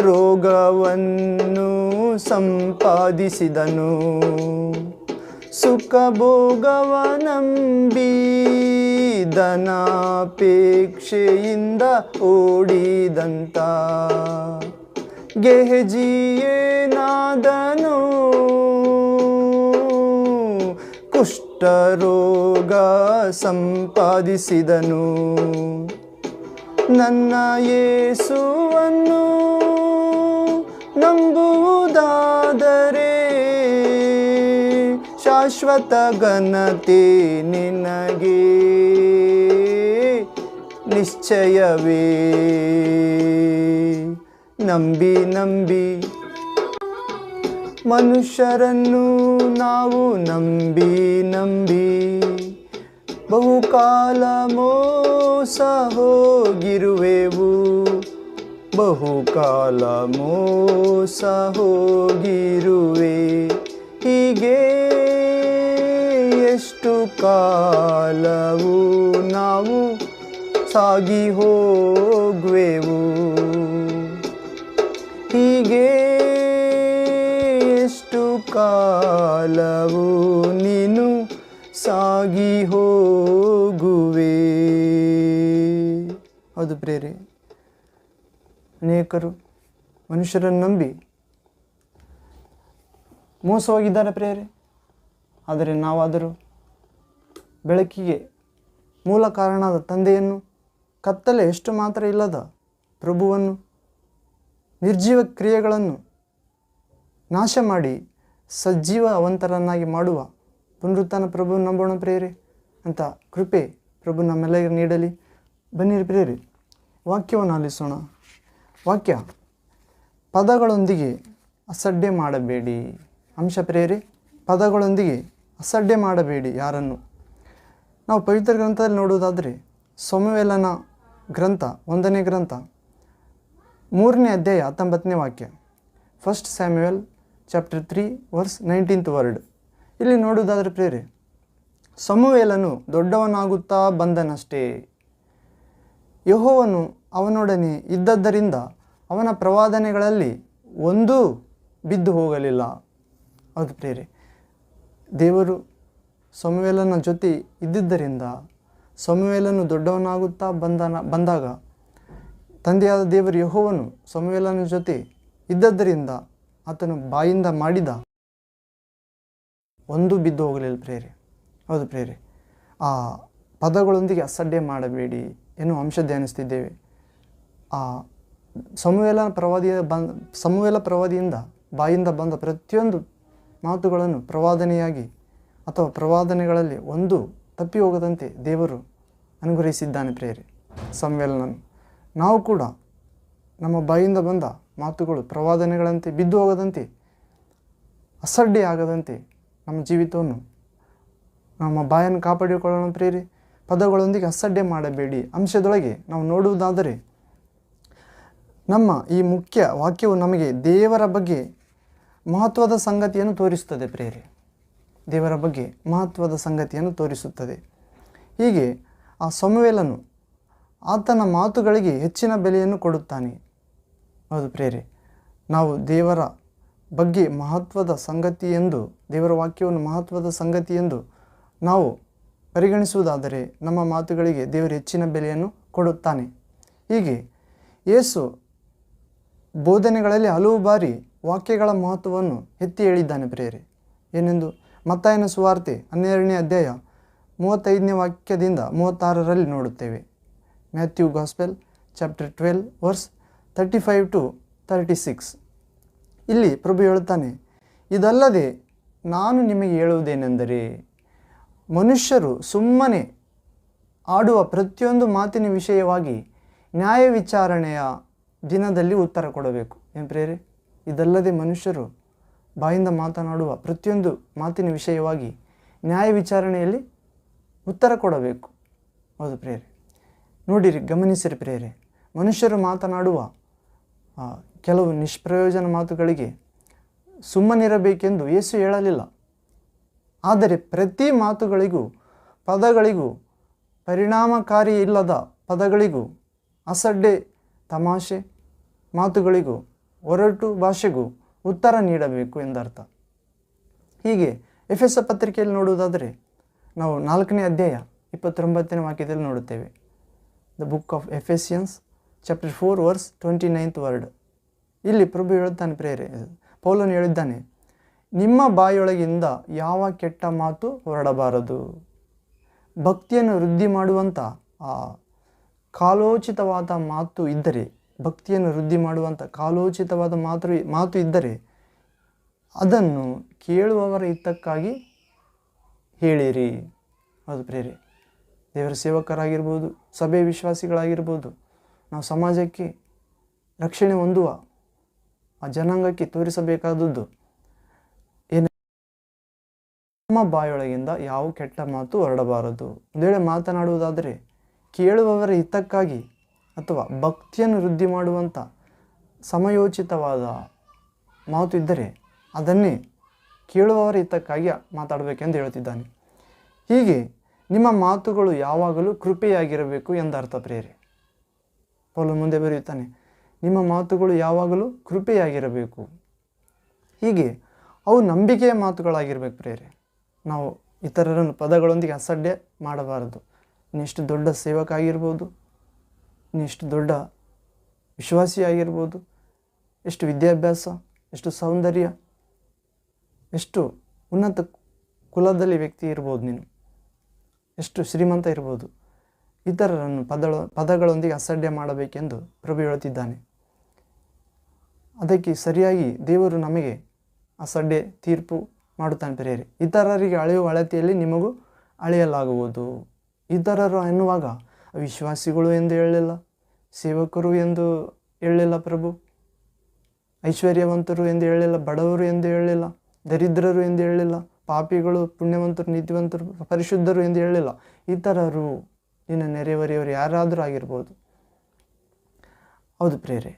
ರೋಗವನ್ನು ಸಂಪಾದಿಸಿದನು. ಸುಖ ಭೋಗವ ನಂಬಿ ಧನಾಪೇಕ್ಷೆಯಿಂದ ಓಡಿದಂತ. ಗೆಹಜಿಯೇನಾದನು? ಕುಷ್ಠರೋಗ ಸಂಪಾದಿಸಿದನು. ನನ್ನ ಯೇಸುವನ್ನು ನಂಬುವುದಾದರೆ ಶಾಶ್ವತ ಗಣತಿ ನಿನಗೆ. ನಿಶ್ಚಯವೇ. ನಂಬಿ ನಂಬಿ. ಮನುಷ್ಯರನ್ನು ನಾವು ನಂಬಿ ನಂಬಿ. ಬಹುಕಾಲ ಮೋಸ ಹೋಗಿರುವೆವು. ಬಹುಕಾಲ ಮೋಸ ಹೋಗಿರುವೆ. ಹೀಗೆ ಎಷ್ಟು ಕಾಲವು ನಾವು ಸಾಗಿ ಹೋಗುವೆವು. ಹೀಗೆ ಎಷ್ಟು ಕಾಲವು ನೀನು ಸಾಗಿ ಹೋಗುವೆ. ಹೌದು ಪ್ರೇರೆ ಅನೇಕರು ಮನುಷ್ಯರನ್ನು ನಂಬಿ ಮೋಸವಾಗಿದ್ದಾರೆ ಪ್ರೇರೆ ಆದರೆ ನಾವಾದರೂ ಬೆಳಕಿಗೆ ಮೂಲ ಕಾರಣದ ತಂದೆಯನ್ನು ಕತ್ತಲೆ ಎಷ್ಟು ಮಾತ್ರ ಇಲ್ಲದ ಪ್ರಭುವನ್ನು ನಿರ್ಜೀವ ಕ್ರಿಯೆಗಳನ್ನು ನಾಶ ಮಾಡಿ ಸಜೀವವಂತರನ್ನಾಗಿ ಮಾಡುವ ಪುನರುತ್ಥಾನ ಪ್ರಭು ನಂಬೋಣ ಪ್ರೇರೆ ಅಂತ ಕೃಪೆ ಪ್ರಭು ನಮ್ಮೆಲ್ಲರಿಗೆ ನೀಡಲಿ. ಬನ್ನಿರಿ ಪ್ರೇರಿ ವಾಕ್ಯವನ್ನು ಆಲಿಸೋಣ. ವಾಕ್ಯ, ಪದಗಳೊಂದಿಗೆ ಅಸಡ್ಡೆ ಮಾಡಬೇಡಿ. ಅಂಶ ಪ್ರೇರೆ ಪದಗಳೊಂದಿಗೆ ಅಸಡ್ಡೆ ಮಾಡಬೇಡಿ ಯಾರನ್ನು? ನಾವು ಪವಿತ್ರ ಗ್ರಂಥದಲ್ಲಿ ನೋಡುವುದಾದರೆ ಸೋಮವೇಲನ ಗ್ರಂಥ, ಒಂದನೇ ಗ್ರಂಥ, ಮೂರನೇ ಅಧ್ಯಾಯ ಹತ್ತೊಂಬತ್ತನೇ ವಾಕ್ಯ. First Samuel chapter three verse nineteenth word ಇಲ್ಲಿ ನೋಡುವುದಾದರೆ ಪ್ರೇರೆ ಸಮುವೇಲನು ದೊಡ್ಡವನಾಗುತ್ತಾ ಬಂದನಷ್ಟೇ. ಯಹೋವನು ಅವನೊಡನೆ ಇದ್ದದ್ದರಿಂದ ಅವನ ಪ್ರವಾದನೆಗಳಲ್ಲಿ ಒಂದೂ ಬಿದ್ದು ಹೋಗಲಿಲ್ಲ. ಹೌದು ಪ್ರೇರೆ ದೇವರು ಸಮುವೇಲನ ಜೊತೆ ಇದ್ದಿದ್ದರಿಂದ ಸಮುವೇಲನು ದೊಡ್ಡವನಾಗುತ್ತಾ ಬಂದನ, ಬಂದಾಗ ತಂದೆಯಾದ ದೇವರು ಯಹೋವನು ಸಮುವೇಲನ ಜೊತೆ ಇದ್ದದ್ದರಿಂದ ಆತನು ಬಾಯಿಂದ ಮಾಡಿದ ಒಂದು ಬಿದ್ದು ಹೋಗಲಿಲ್ಲ ಪ್ರೇರೆ. ಹೌದು ಪ್ರೇರೆ. ಆ ಪದಗಳೊಂದಿಗೆ ಅಸಡ್ಡೆ ಮಾಡಬೇಡಿ ಎನ್ನುವ ಅಂಶ ಧ್ಯಾನಿಸ್ತಿದ್ದೇವೆ. ಆ ಸಮುವೇಲ ಪ್ರವಾದಿಯ ಬಂದ, ಸಮುವೇಲ ಪ್ರವಾದಿಯಿಂದ ಬಾಯಿಂದ ಬಂದ ಪ್ರತಿಯೊಂದು ಮಾತುಗಳನ್ನು ಪ್ರವಾದನೆಯಾಗಿ ಅಥವಾ ಪ್ರವಾದನೆಗಳಲ್ಲಿ ಒಂದು ತಪ್ಪಿ ಹೋಗದಂತೆ ದೇವರು ಅನುಗ್ರಹಿಸಿದ್ದಾನೆ ಪ್ರೇರಿ ಸಂವೇಲನನ್ನು ನಾವು ಕೂಡ ನಮ್ಮ ಬಾಯಿಂದ ಬಂದ ಮಾತುಗಳು ಪ್ರವಾದನೆಗಳಂತೆ ಬಿದ್ದು ಹೋಗದಂತೆ, ಅಸಡ್ಡೆ ಆಗದಂತೆ ನಮ್ಮ ಜೀವಿತವನ್ನು ನಮ್ಮ ಬಾಯನ್ನು ಕಾಪಾಡಿಕೊಳ್ಳೋಣ ಪ್ರೇರಿ ಪದಗಳೊಂದಿಗೆ ಅಸಡ್ಡೆ ಮಾಡಬೇಡಿ. ಅಂಶದೊಳಗೆ ನಾವು ನೋಡುವುದಾದರೆ, ನಮ್ಮ ಈ ಮುಖ್ಯ ವಾಕ್ಯವು ನಮಗೆ ದೇವರ ಬಗ್ಗೆ ಮಹತ್ವದ ಸಂಗತಿಯನ್ನು ತೋರಿಸುತ್ತದೆ ಪ್ರೇರೆ ದೇವರ ಬಗ್ಗೆ ಮಹತ್ವದ ಸಂಗತಿಯನ್ನು ತೋರಿಸುತ್ತದೆ. ಹೀಗೆ ಆ ಸಮುವೇಲನು ಆತನ ಮಾತುಗಳಿಗೆ ಹೆಚ್ಚಿನ ಬೆಲೆಯನ್ನು ಕೊಡುತ್ತಾನೆ. ಹೌದು ಪ್ರೇರೆ, ನಾವು ದೇವರ ಬಗ್ಗೆ ಮಹತ್ವದ ಸಂಗತಿ ಎಂದು, ದೇವರ ವಾಕ್ಯವನ್ನು ಮಹತ್ವದ ಸಂಗತಿ ಎಂದು ನಾವು ಪರಿಗಣಿಸುವುದಾದರೆ ನಮ್ಮ ಮಾತುಗಳಿಗೆ ದೇವರು ಹೆಚ್ಚಿನ ಬೆಲೆಯನ್ನು ಕೊಡುತ್ತಾನೆ. ಹೀಗೆ ಯೇಸು ಬೋಧನೆಗಳಲ್ಲಿ ಹಲವು ಬಾರಿ ವಾಕ್ಯಗಳ ಮಹತ್ವವನ್ನು ಎತ್ತಿ ಹೇಳಿದ್ದಾನೆ ಪ್ರೇರೆ. ಏನೆಂದು? ಮತ್ತಾಯನ ಸುವಾರ್ತೆ ಹನ್ನೆರಡನೇ ಅಧ್ಯಾಯ ಮೂವತ್ತೈದನೇ ವಾಕ್ಯದಿಂದ ಮೂವತ್ತಾರರಲ್ಲಿ ನೋಡುತ್ತೇವೆ. Matthew gospel, chapter twelve, verse thirty five to thirty six. ಇಲ್ಲಿ ಪ್ರಭು ಹೇಳುತ್ತಾನೆ, ಇದಲ್ಲದೆ ನಾನು ನಿಮಗೆ ಹೇಳುವುದೇನೆಂದರೆ, ಮನುಷ್ಯರು ಸುಮ್ಮನೆ ಆಡುವ ಪ್ರತಿಯೊಂದು ಮಾತಿನ ವಿಷಯವಾಗಿ ನ್ಯಾಯ ವಿಚಾರಣೆಯ ದಿನದಲ್ಲಿ ಉತ್ತರ ಕೊಡಬೇಕು. ಏನು ಪ್ರೇರೆ ಇದಲ್ಲದೆ ಮನುಷ್ಯರು ಬಾಯಿಂದ ಮಾತನಾಡುವ ಪ್ರತಿಯೊಂದು ಮಾತಿನ ವಿಷಯವಾಗಿ ನ್ಯಾಯ ವಿಚಾರಣೆಯಲ್ಲಿ ಉತ್ತರ ಕೊಡಬೇಕು. ಹೌದು ಪ್ರೇರೆ ನೋಡಿರಿ, ಗಮನಿಸಿರಿ ಪ್ರೇರೆ ಮನುಷ್ಯರು ಮಾತನಾಡುವ ಕೆಲವು ನಿಷ್ಪ್ರಯೋಜನ ಮಾತುಗಳಿಗೆ ಸುಮ್ಮನಿರಬೇಕೆಂದು ಯೇಸು ಹೇಳಲಿಲ್ಲ. ಆದರೆ ಪ್ರತಿ ಮಾತುಗಳಿಗೂ, ಪದಗಳಿಗೂ, ಪರಿಣಾಮಕಾರಿ ಇಲ್ಲದ ಪದಗಳಿಗೂ, ಅಸಡ್ಡೆ, ತಮಾಷೆ ಮಾತುಗಳಿಗೂ, ಒರಟು ಭಾಷೆಗೂ ಉತ್ತರ ನೀಡಬೇಕು ಎಂದರ್ಥ. ಹೀಗೆ ಎಫ್ ಎಸ್ ಪತ್ರಿಕೆಯಲ್ಲಿ ನೋಡುವುದಾದರೆ ನಾವು ನಾಲ್ಕನೇ ಅಧ್ಯಾಯ ಇಪ್ಪತ್ತೊಂಬತ್ತನೇ ವಾಕ್ಯದಲ್ಲಿ ನೋಡುತ್ತೇವೆ. The book of Ephesians chapter four verse twenty ninth word ಇಲ್ಲಿ ಪ್ರಭು ಹೇಳುತ್ತಾನೆ, ಪ್ರೇರೆ, ಪೌಲನು ಹೇಳಿದ್ದಾನೆ, ನಿಮ್ಮ ಬಾಯಿಯೊಳಗಿಂದ ಯಾವ ಕೆಟ್ಟ ಮಾತು ಹೊರಡಬಾರದು. ಭಕ್ತಿಯನ್ನು ವೃದ್ಧಿ ಮಾಡುವಂಥ ಆ ಕಾಲೋಚಿತವಾದ ಮಾತು ಇದ್ದರೆ ಭಕ್ತಿಯನ್ನು ವೃದ್ಧಿ ಮಾಡುವಂಥ ಕಾಲೋಚಿತವಾದ ಮಾತು ಮಾತು ಇದ್ದರೆ ಅದನ್ನು ಕೇಳುವವರ ಹಿತಕ್ಕಾಗಿ ಹೇಳಿರಿ. ಅದು ಪ್ರೇರೆ ದೇವರ ಸೇವಕರಾಗಿರ್ಬೋದು ಸಭೆ ವಿಶ್ವಾಸಿಗಳಾಗಿರ್ಬೋದು, ನಾವು ಸಮಾಜಕ್ಕೆ ರಕ್ಷಣೆ ಹೊಂದುವ, ಆ ಜನಾಂಗಕ್ಕೆ ತೋರಿಸಬೇಕಾದದ್ದು ಏನು? ನಮ್ಮ ಬಾಯೊಳಗಿಂದ ಯಾವ ಕೆಟ್ಟ ಮಾತು ಹೊರಡಬಾರದು. ಒಂದು ವೇಳೆ ಮಾತನಾಡುವುದಾದರೆ ಕೇಳುವವರ ಹಿತಕ್ಕಾಗಿ ಅಥವಾ ಭಕ್ತಿಯನ್ನು ವೃದ್ಧಿ ಮಾಡುವಂಥ ಸಮಯೋಚಿತವಾದ ಮಾತು ಇದ್ದರೆ ಅದನ್ನೇ ಕೇಳುವವರ ಹಿತಕ್ಕಾಗಿ ಮಾತಾಡಬೇಕೆಂದು ಹೇಳುತ್ತಿದ್ದಾನೆ ಹೀಗೆ ನಿಮ್ಮ ಮಾತುಗಳು ಯಾವಾಗಲೂ ಕೃಪೆಯಾಗಿರಬೇಕು ಎಂದರ್ಥ ಪ್ರೇರೆ ಪೌಲು ಮುಂದೆ ಬರೆಯುತ್ತಾನೆ, ನಿಮ್ಮ ಮಾತುಗಳು ಯಾವಾಗಲೂ ಕೃಪೆಯಾಗಿರಬೇಕು. ಹೀಗೆ ಅವು ನಂಬಿಕೆಯ ಮಾತುಗಳಾಗಿರಬೇಕು ಪ್ರೇರೆ ನಾವು ಇತರರನ್ನು ಪದಗಳೊಂದಿಗೆ ಅಸಡ್ಡೆ ಮಾಡಬಾರದು. ಇನ್ನೆಷ್ಟು ದೊಡ್ಡ ಸೇವಕ ಆಗಿರ್ಬೋದು ಇನ್ನೆಷ್ಟು ದೊಡ್ಡ ವಿಶ್ವಾಸಿಯಾಗಿರ್ಬೋದು ಎಷ್ಟು ವಿದ್ಯಾಭ್ಯಾಸ, ಎಷ್ಟು ಸೌಂದರ್ಯ, ಎಷ್ಟು ಉನ್ನತ ಕುಲದಲ್ಲಿ ವ್ಯಕ್ತಿ ಇರ್ಬೋದು ನೀನು, ಎಷ್ಟು ಶ್ರೀಮಂತ ಇರ್ಬೋದು, ಇತರರನ್ನು ಪದಗಳ ಪದಗಳೊಂದಿಗೆ ಅಸಡ್ಡೆ ಮಾಡಬೇಕೆಂದು ಪ್ರಭು ಹೇಳುತ್ತಿದ್ದಾನೆ. ಅದಕ್ಕೆ ಸರಿಯಾಗಿ ದೇವರು ನಮಗೆ ಅಸಡ್ಡೆ, ತೀರ್ಪು ಮಾಡುತ್ತಾನೆ ಪ್ರೇರೆ ಇತರರಿಗೆ ಅಳೆಯುವ ಅಳತೆಯಲ್ಲಿ ನಿಮಗೂ ಅಳೆಯಲಾಗುವುದು. ಇತರರು ಎನ್ನುವಾಗ ವಿಶ್ವಾಸಿಗಳು ಎಂದು ಹೇಳಲಿಲ್ಲ, ಸೇವಕರು ಎಂದು ಹೇಳಲಿಲ್ಲ ಪ್ರಭು, ಐಶ್ವರ್ಯವಂತರು ಎಂದು ಹೇಳಲಿಲ್ಲ, ಬಡವರು ಎಂದು ಹೇಳಲಿಲ್ಲ, ದರಿದ್ರರು ಎಂದು ಹೇಳಲಿಲ್ಲ, ಪಾಪಿಗಳು, ಪುಣ್ಯವಂತರು, ನೀತಿವಂತರು, ಪರಿಶುದ್ಧರು ಎಂದು ಹೇಳಲಿಲ್ಲ. ಇತರರು ನಿನ್ನ ನೆರೆಹೊರೆಯವರು ಯಾರಾದರೂ ಆಗಿರ್ಬೋದು. ಹೌದು ಪ್ರೇರೆ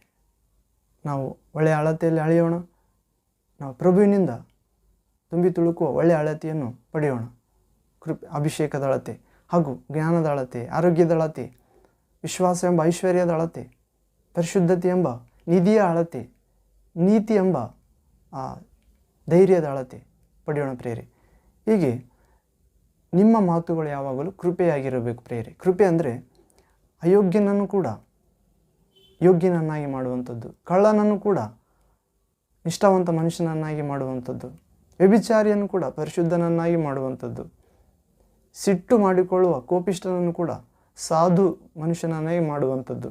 ನಾವು ಒಳ್ಳೆಯ ಅಳತೆಯಲ್ಲಿ ಅಳೆಯೋಣ, ನಾವು ಪ್ರಭುವಿನಿಂದ ತುಂಬಿ ತುಳುಕುವ ಒಳ್ಳೆಯ ಅಳತೆಯನ್ನು ಪಡೆಯೋಣ. ಕೃಪ್, ಅಭಿಷೇಕದ ಅಳತೆ. ಹಾಗೂ ಜ್ಞಾನದ ಅಳತೆ, ಆರೋಗ್ಯದ ಅಳತೆ, ವಿಶ್ವಾಸ ಎಂಬ ಐಶ್ವರ್ಯದ ಅಳತೆ, ಪರಿಶುದ್ಧತೆ ಎಂಬ ನಿಧಿಯ ಅಳತೆ, ನೀತಿ ಎಂಬ, ಆ, ಧೈರ್ಯದ ಅಳತೆ. ಪಡೆಯೋಣ ಪ್ರೇರೆ. ಹೀಗೆ ನಿಮ್ಮ ಮಾತುಗಳು ಯಾವಾಗಲೂ ಕೃಪೆಯಾಗಿರಬೇಕು ಪ್ರೇರೆ. ಕೃಪೆ ಅಂದರೆ ಅಯೋಗ್ಯನನ್ನು ಕೂಡ, ಯೋಗ್ಯನನ್ನಾಗಿ ಮಾಡುವಂಥದ್ದು. ಕಳ್ಳನನ್ನು ಕೂಡ, ನಿಷ್ಠಾವಂತ ಮನುಷ್ಯನನ್ನಾಗಿ ಮಾಡುವಂಥದ್ದು. ವ್ಯಭಿಚಾರಿಯನ್ನು ಕೂಡ ಪರಿಶುದ್ಧನನ್ನಾಗಿ ಮಾಡುವಂಥದ್ದು. ಸಿಟ್ಟು ಮಾಡಿಕೊಳ್ಳುವ ಕೋಪಿಷ್ಟನನ್ನು ಕೂಡ ಸಾಧು ಮನುಷ್ಯನನ್ನಾಗಿ ಮಾಡುವಂಥದ್ದು.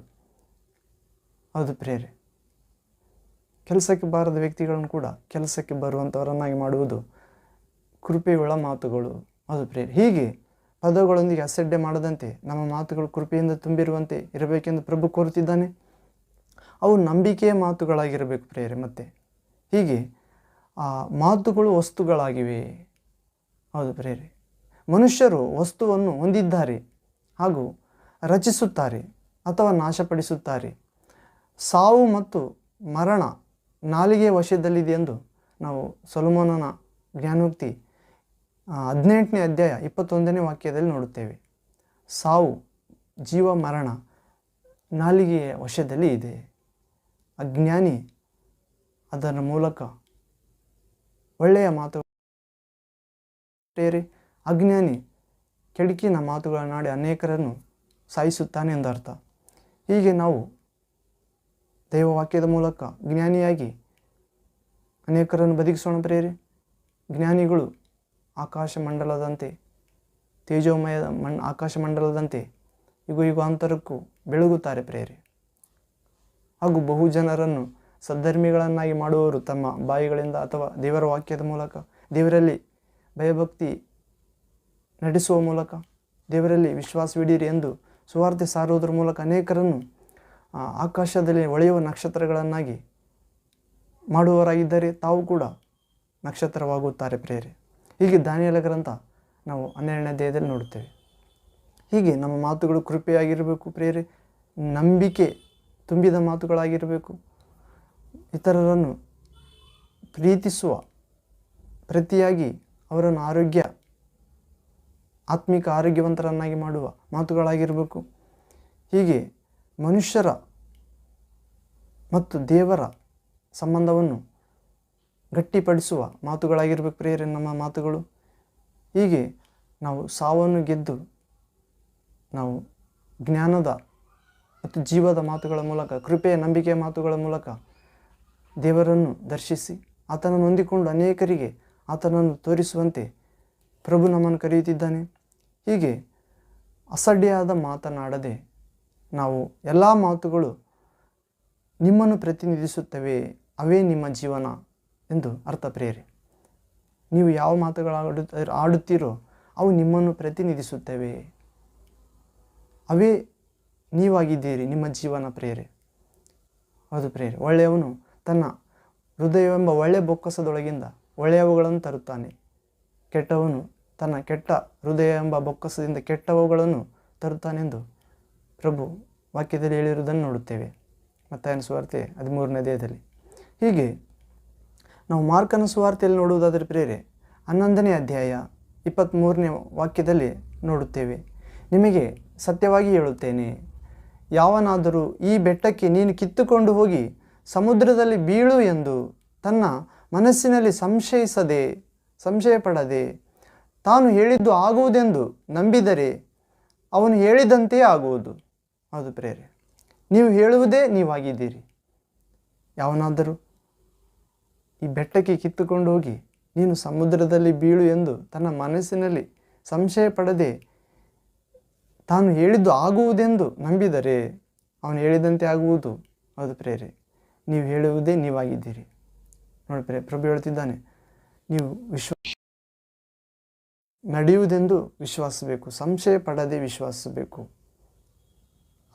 ಅದು ಪ್ರೇರೆ ಕೆಲಸಕ್ಕೆ ಬಾರದ ವ್ಯಕ್ತಿಗಳನ್ನು ಕೂಡ ಕೆಲಸಕ್ಕೆ ಬರುವಂಥವರನ್ನಾಗಿ ಮಾಡುವುದು ಕೃಪೆಯುಳ್ಳ ಮಾತುಗಳು. ಅದು ಪ್ರೇರೆ ಹೀಗೆ ಪದಗಳೊಂದಿಗೆ ಅಸಡ್ಡೆ ಮಾಡದಂತೆ ನಮ್ಮ ಮಾತುಗಳು ಕೃಪೆಯಿಂದ ತುಂಬಿರುವಂತೆ ಇರಬೇಕೆಂದು ಪ್ರಭು ಕೋರುತ್ತಿದ್ದಾನೆ. ಅವು ನಂಬಿಕೆಯ ಮಾತುಗಳಾಗಿರಬೇಕು ಪ್ರೇರೆ ಮತ್ತೆ. ಹೀಗೆ ಆ ಮಾತುಗಳು ವಸ್ತುಗಳಾಗಿವೆ. ಹೌದು ಪ್ರೇರೆ ಮನುಷ್ಯರು ವಸ್ತುವನ್ನು ಹೊಂದಿದ್ದಾರೆ ಹಾಗೂ ರಚಿಸುತ್ತಾರೆ ಅಥವಾ ನಾಶಪಡಿಸುತ್ತಾರೆ. ಸಾವು ಮತ್ತು ಮರಣ ನಾಲಿಗೆ ವಶದಲ್ಲಿದೆ ಎಂದು ನಾವು ಸೊಲಮೋನನ ಜ್ಞಾನೋಕ್ತಿ ಹದಿನೆಂಟನೇ ಅಧ್ಯಾಯ ಇಪ್ಪತ್ತೊಂದನೇ ವಾಕ್ಯದಲ್ಲಿ ನೋಡುತ್ತೇವೆ. ಸಾವು, ಜೀವ, ಮರಣ ನಾಲಿಗೆಯ ವಶದಲ್ಲಿ ಇದೆ. ಅಜ್ಞಾನಿ ಅದರ ಮೂಲಕ ಒಳ್ಳೆಯ ಮಾತು ಅಜ್ಞಾನಿ ಕೆಡುಕಿನ ಮಾತುಗಳನ್ನಾಡಿ ಅನೇಕರನ್ನು ಸಾಯಿಸುತ್ತಾನೆ ಎಂದರ್ಥ. ಹೀಗೆ ನಾವು ದೈವವಾಕ್ಯದ ಮೂಲಕ ಜ್ಞಾನಿಯಾಗಿ ಅನೇಕರನ್ನು ಬದುಕಿಸೋಣ ಪ್ರೇರಿ ಜ್ಞಾನಿಗಳು ಆಕಾಶ ಮಂಡಲದಂತೆ ತೇಜೋಮಯದ ಮಣ್ ಆಕಾಶ ಮಂಡಲದಂತೆ ಯುಗ ಅಂತರಕ್ಕೂ ಬೆಳಗುತ್ತಾರೆ ಪ್ರೇರಿ ಹಾಗೂ ಬಹು ಜನರನ್ನು ಸದ್ಧರ್ಮಿಗಳನ್ನಾಗಿ ಮಾಡುವವರು ತಮ್ಮ ಬಾಯಿಗಳಿಂದ ಅಥವಾ ದೇವರ ವಾಕ್ಯದ ಮೂಲಕ ದೇವರಲ್ಲಿ ಭಯಭಕ್ತಿ ನಡೆಸುವ ಮೂಲಕ ದೇವರಲ್ಲಿ ವಿಶ್ವಾಸವಿಡೀರಿ ಎಂದು ಸುವಾರ್ತೆ ಸಾರುವುದರ ಮೂಲಕ ಅನೇಕರನ್ನು ಆಕಾಶದಲ್ಲಿ ಒಳೆಯುವ ನಕ್ಷತ್ರಗಳನ್ನಾಗಿ ಮಾಡುವವರಾಗಿದ್ದರೆ ತಾವು ಕೂಡ ನಕ್ಷತ್ರವಾಗುತ್ತಾರೆ ಪ್ರೇರೆ ಹೀಗೆ ದಾನಿಯಲ ಗ್ರಂಥ ನಾವು ಹನ್ನೆರಡನೇ ದೇಹದಲ್ಲಿ ನೋಡುತ್ತೇವೆ. ಹೀಗೆ ನಮ್ಮ ಮಾತುಗಳು ಕೃಪೆಯಾಗಿರಬೇಕು ಪ್ರೇರೆ ನಂಬಿಕೆ ತುಂಬಿದ ಮಾತುಗಳಾಗಿರಬೇಕು. ಇತರರನ್ನು ಪ್ರೀತಿಸುವ ಪ್ರತಿಯಾಗಿ ಅವರನ್ನು ಆರೋಗ್ಯ ಆತ್ಮಿಕ ಆರೋಗ್ಯವಂತರನ್ನಾಗಿ ಮಾಡುವ ಮಾತುಗಳಾಗಿರಬೇಕು. ಹೀಗೆ ಮನುಷ್ಯರ ಮತ್ತು ದೇವರ ಸಂಬಂಧವನ್ನು ಗಟ್ಟಿಪಡಿಸುವ ಮಾತುಗಳಾಗಿರಬೇಕು ಪ್ರೇರೆ ನಮ್ಮ ಮಾತುಗಳು. ಹೀಗೆ ನಾವು ಸಾವನ್ನು ಗೆದ್ದು ನಾವು ಜ್ಞಾನದ ಮತ್ತು ಜೀವದ ಮಾತುಗಳ ಮೂಲಕ, ಕೃಪೆಯ ನಂಬಿಕೆಯ ಮಾತುಗಳ ಮೂಲಕ ದೇವರನ್ನು ದರ್ಶಿಸಿ ಆತನನ್ನು ಹೊಂದಿಕೊಂಡು ಅನೇಕರಿಗೆ ಆತನನ್ನು ತೋರಿಸುವಂತೆ ಪ್ರಭು ನಮ್ಮನ್ನು ಕರೆಯುತ್ತಿದ್ದಾನೆ. ಹೀಗೆ ಅಸಡ್ಡೆಯಾದ ಮಾತನಾಡದೆ ನಾವು ಎಲ್ಲ ಮಾತುಗಳು ನಿಮ್ಮನ್ನು ಪ್ರತಿನಿಧಿಸುತ್ತವೆ, ಅವೇ ನಿಮ್ಮ ಜೀವನ ಎಂದು ಅರ್ಥ ಪ್ರೇರೆ ನೀವು ಯಾವ ಮಾತುಗಳ ಆಡುತ್ತೀರೋ ಅವು ನಿಮ್ಮನ್ನು ಪ್ರತಿನಿಧಿಸುತ್ತವೆ. ಅವೇ ನೀವಾಗಿದ್ದೀರಿ ನಿಮ್ಮ ಜೀವನ ಪ್ರೇರೆ ಅದು ಪ್ರೇರೆ ಒಳ್ಳೆಯವನು ತನ್ನ ಹೃದಯವೆಂಬ ಒಳ್ಳೆಯ ಬೊಕ್ಕಸದೊಳಗಿಂದ ಒಳ್ಳೆಯವುಗಳನ್ನು ತರುತ್ತಾನೆ. ಕೆಟ್ಟವನು ತನ್ನ ಕೆಟ್ಟ ಹೃದಯ ಎಂಬ ಬೊಕ್ಕಸದಿಂದ ಕೆಟ್ಟವುಗಳನ್ನು ತರುತ್ತಾನೆಂದು ಪ್ರಭು ವಾಕ್ಯದಲ್ಲಿ ಹೇಳಿರುವುದನ್ನು ನೋಡುತ್ತೇವೆ. ಮತ್ತಾಯನ ಸುವಾರ್ತೆ ಹದಿಮೂರನೇ ದೇಹದಲ್ಲಿ ಹೀಗೆ ನಾವು ಮಾರ್ಕನ ಸುವಾರ್ತೆಯಲ್ಲಿ ನೋಡುವುದಾದರೆ ಪ್ರೇರೆ ಹನ್ನೊಂದನೇ ಅಧ್ಯಾಯ ಇಪ್ಪತ್ತ್ಮೂರನೇ ವಾಕ್ಯದಲ್ಲಿ ನೋಡುತ್ತೇವೆ. ನಿಮಗೆ ಸತ್ಯವಾಗಿ ಹೇಳುತ್ತೇನೆ, ಯಾವನಾದರೂ ಈ ಬೆಟ್ಟಕ್ಕೆ ನೀನು ಕಿತ್ತುಕೊಂಡು ಹೋಗಿ ಸಮುದ್ರದಲ್ಲಿ ಬೀಳು ಎಂದು ತನ್ನ ಮನಸ್ಸಿನಲ್ಲಿ ಸಂಶಯಿಸದೆ ಸಂಶಯ ಪಡದೆ ತಾನು ಹೇಳಿದ್ದು ಆಗುವುದೆಂದು ನಂಬಿದರೆ ಅವನು ಹೇಳಿದಂತೆಯೇ ಆಗುವುದು. ಅದು ಪ್ರೇರೆ ನೀವು ಹೇಳುವುದೇ ನೀವಾಗಿದ್ದೀರಿ. ಯಾವನಾದರೂ ಈ ಬೆಟ್ಟಕ್ಕೆ ಕಿತ್ತುಕೊಂಡು ಹೋಗಿ, ನೀನು ಸಮುದ್ರದಲ್ಲಿ ಬೀಳು ಎಂದು ತನ್ನ ಮನಸ್ಸಿನಲ್ಲಿ ಸಂಶಯ ಪಡದೆ ತಾನು ಹೇಳಿದ್ದು ಆಗುವುದೆಂದು ನಂಬಿದರೆ ಅವನು ಹೇಳಿದಂತೆ ಆಗುವುದು. ಅದು ಪ್ರೇರೆ ನೀವು ಹೇಳುವುದೇ ನೀವಾಗಿದ್ದೀರಿ. ನೋಡಿ ಪ್ರೇ ಪ್ರಭು ಹೇಳ್ತಿದ್ದಾನೆ, ನೀವು ವಿಶ್ವ ನಡೆಯುವುದೆಂದು ವಿಶ್ವಾಸಬೇಕು, ಸಂಶಯ ಪಡದೆ ವಿಶ್ವಾಸಿಸಬೇಕು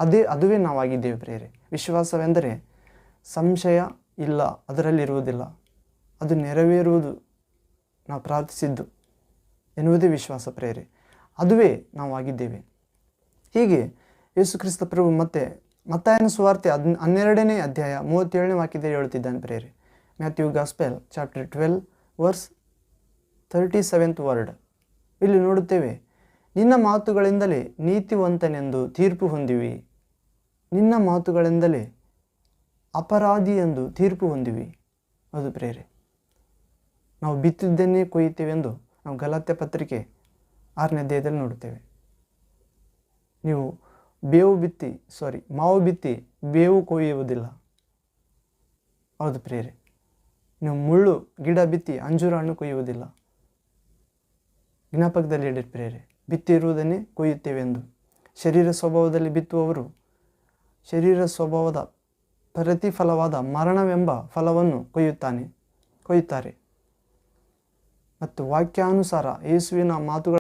ಅದೇ, ಅದುವೇ ನಾವಾಗಿದ್ದೇವೆ ಪ್ರೇರೆ ವಿಶ್ವಾಸವೆಂದರೆ ಸಂಶಯ ಇಲ್ಲ, ಅದರಲ್ಲಿರುವುದಿಲ್ಲ. ಅದು ನೆರವೇರುವುದು ನಾವು ಪ್ರಾರ್ಥಿಸಿದ್ದು ಎನ್ನುವುದೇ ವಿಶ್ವಾಸ ಪ್ರೇರೆ ಅದುವೇ ನಾವು ಆಗಿದ್ದೇವೆ ಹೀಗೆ ಯೇಸು ಕ್ರಿಸ್ತ ಪ್ರಭು ಮತ್ತೆ ಮತ್ತಾಯನ ಸುವಾರ್ತೆ ಹದ್, ಹನ್ನೆರಡನೇ ಅಧ್ಯಾಯ ಮೂವತ್ತೇಳನೇ ವಾಕ್ಯದಲ್ಲಿ ಹೇಳುತ್ತಿದ್ದಾನೆ ಪ್ರೇರೆ Matthew gospel, chapter twelve, verse thirty seventh word. ಇಲ್ಲಿ ನೋಡುತ್ತೇವೆ, ನಿನ್ನ ಮಾತುಗಳಿಂದಲೇ ನೀತಿವಂತನೆಂದು ತೀರ್ಪು ಹೊಂದಿವಿ. ನಿನ್ನ ಮಾತುಗಳಿಂದಲೇ ಅಪರಾಧಿ ಎಂದು ತೀರ್ಪು ಹೊಂದಿವಿ. ಅದು ಪ್ರೇರೆ ನಾವು ಬಿತ್ತಿದ್ದನ್ನೇ ಕೊಯ್ಯುತ್ತೇವೆಂದು ನಾವು ಗಲಾತ್ಯ ಪತ್ರಿಕೆ ಆರನೇ ಅಧ್ಯಾಯದಲ್ಲಿ ನೋಡುತ್ತೇವೆ. ನೀವು ಬೇವು ಬಿತ್ತಿ ಸಾರಿ ಮಾವು ಬಿತ್ತಿ ಬೇವು ಕೊಯ್ಯುವುದಿಲ್ಲ. ಹೌದು ಪ್ರೇರೆ ನೀವು ಮುಳ್ಳು, ಗಿಡ ಬಿತ್ತಿ ಅಂಜೂರ ಹಣ್ಣು ಕೊಯ್ಯುವುದಿಲ್ಲ. ಜ್ಞಾಪಕದಲ್ಲಿ ಪ್ರೇರೆ ಬಿತ್ತಿರುವುದನ್ನೇ ಕೊಯ್ಯುತ್ತೇವೆ ಎಂದು ಶರೀರ ಸ್ವಭಾವದಲ್ಲಿ ಬಿತ್ತುವವರು, ಶರೀರ ಸ್ವಭಾವದ ಪ್ರತಿಫಲವಾದ ಮರಣವೆಂಬ ಫಲವನ್ನು ಕೊಯ್ಯುತ್ತಾನೆ, ಕೊಯ್ಯುತ್ತಾರೆ. ಮತ್ತು ವಾಕ್ಯಾನುಸಾರ ಯೇಸುವಿನ ಮಾತುಗಳ